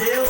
કહે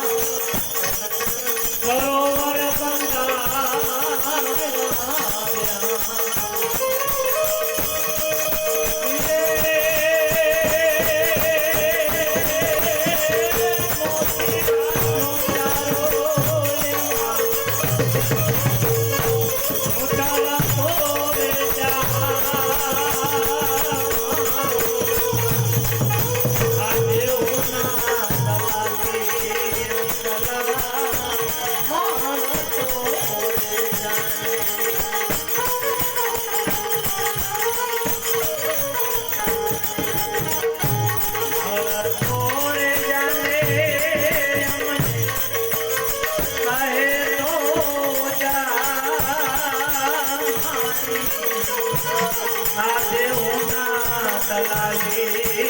અંતલાયે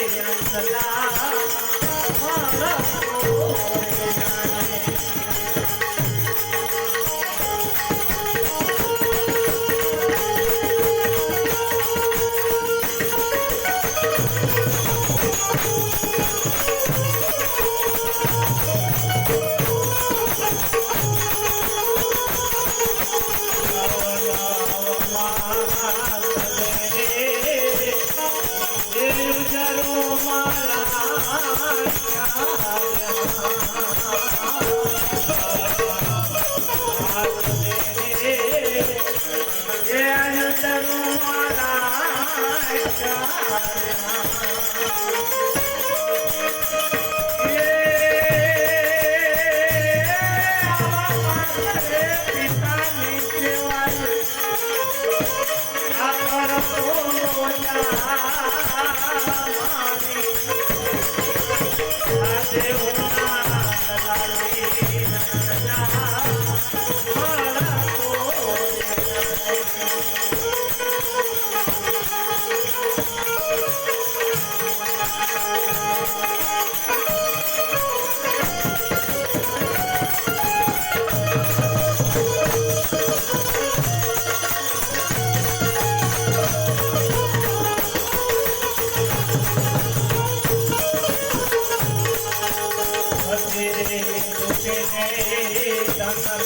અંતલાયે રામ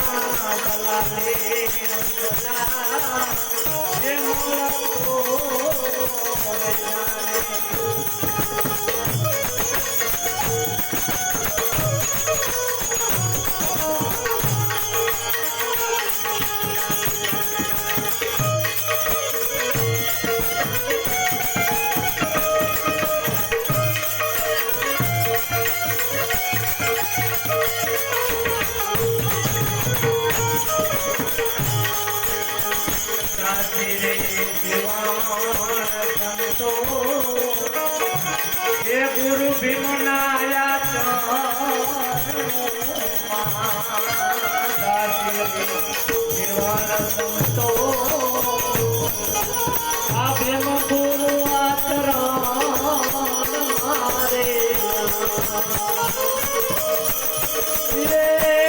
बला ગુરુ ભીમનાયા સંતો આ ભીમ ગુરુ આચરણ મારે ઈ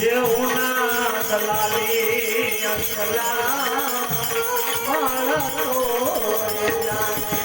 જેવના દલાલી અંકલા મારા તો જાણે